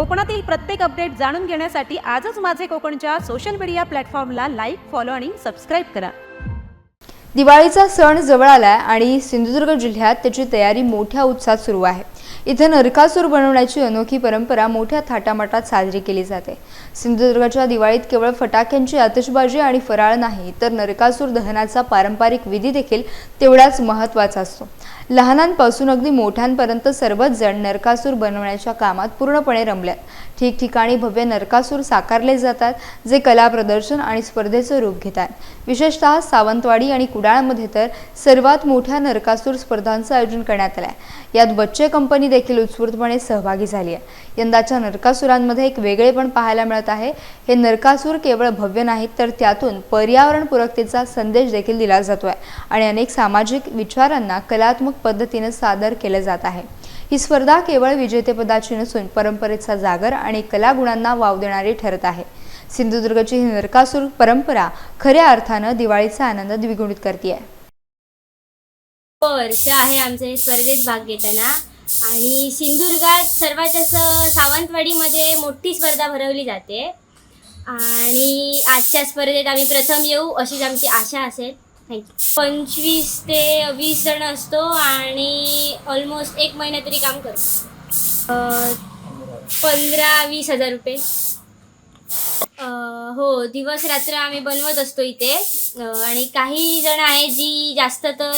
कोकणातील प्रत्येक अपडेट जाणून घेण्यासाठी आजच माझे कोकणच्या सोशल मीडिया प्लॅटफॉर्मला लाईक फॉलो आणि सबस्क्राईब करा. दिवाळीचा सण जवळ आलाय आणि सिंधुदुर्ग जिल्ह्यात त्याची तयारी मोठ्या उत्साहात सुरू आहे. इथे नरकासूर बनवण्याची अनोखी परंपरा मोठ्या थाटामाटात साजरी केली जाते. सिंधुदुर्गाच्या दिवाळीत केवळ फटाक्यांची आतषबाजी आणि फराळ नाही तर नरकासूर दहनाचा पारंपरिक विधी देखील तेवढाच महत्त्वाचा असतो. लहानांपासून अगदी मोठ्यांपर्यंत सर्वच जण नरकासूर बनवण्याच्या कामात पूर्णपणे रमल्यात. ठिकठिकाणी भव्य नरकासूर साकारले जातात जे कला प्रदर्शन आणि स्पर्धेचं रूप घेतात. विशेषतः सावंतवाडी आणि कुडाळमध्ये तर सर्वात मोठ्या नरकासूर स्पर्धांचं आयोजन करण्यात आलं आहे यात बच्चे कंपनी देखील उत्स्फूर्तपणे सहभागी झाली आहे. यंदाच्या नरकासुरांमध्ये एक वेगळेपण पाहायला मिळत आहे. हे नरकासूर केवळ भव्य नाहीत तर त्यातून पर्यावरणपूरकतेचा संदेश देखील दिला जातो आहे आणि अनेक सामाजिक विचारांना कलात्मक पद्धतीनं सादर केलं जात आहे. ही स्पर्धा केवळ विजेतेपदाची नसून परंपरेचा जागर आणि कलागुणांना वाव देणारी ठरत आहे. सिंधुदुर्गची ही नरकासूर परंपरा खऱ्या अर्थानं दिवाळीचा आनंद द्विगुणित करते वर्ष आहे आमचं हे स्पर्धेत भाग घेताना आणि सिंधुदुर्गात सर्वात जास्त सावंतवाडीमध्ये मोठी स्पर्धा भरवली जाते. आणि आजच्या स्पर्धेत आम्ही प्रथम येऊ अशीच आमची आशा असेल. पंचवीस ते वीस जण असतो आणि ऑलमोस्ट एक महिना तरी काम करतो. पंधरा वीस हजार रुपये. हो दिवस रात्र आम्ही बनवत असतो इथे. आणि काही जण आहेत जी जास्त तर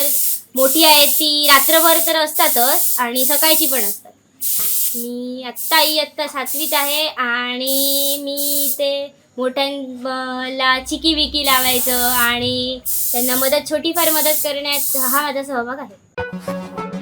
मोठी आहेत ती रात्रभर तर असतातच आणि सकाळची पण असतात. मी आत्ता आई आत्ता सातवीत आहे आणि मी ते मोठ्यांला चिकी विकी लावायचं आणि त्यांना मदत छोटीफार मदत करण्यात हा माझा सहभाग आहे.